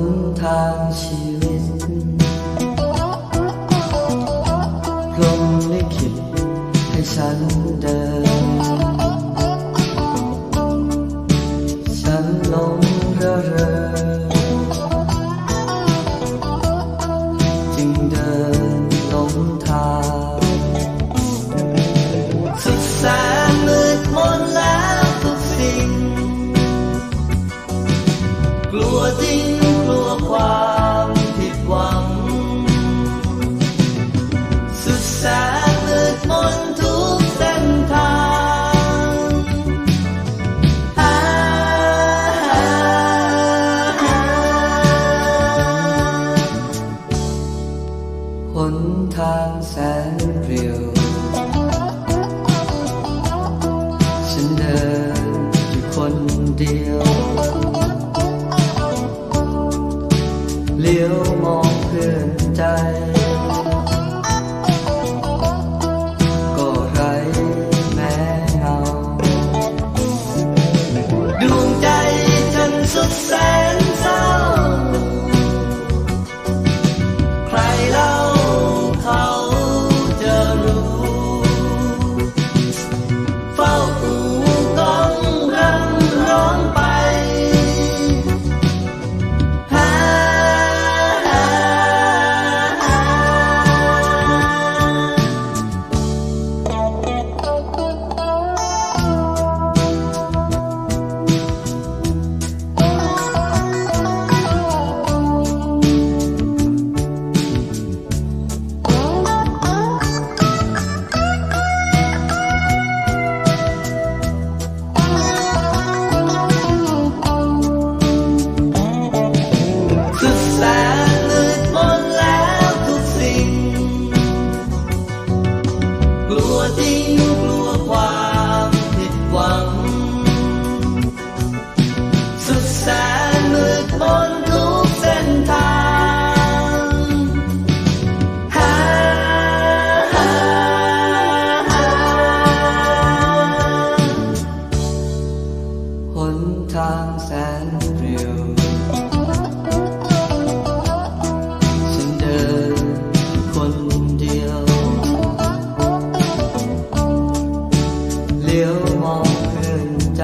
นทางชีวิตพรมลิขิตให้ฉันเดิน ฉันลง หนทางแสนเปลี่ยวฉันเดินอยู่คนเดียว เลี้ยวมองเพื่อนใจ เลี้ยวมองขึ้นใจ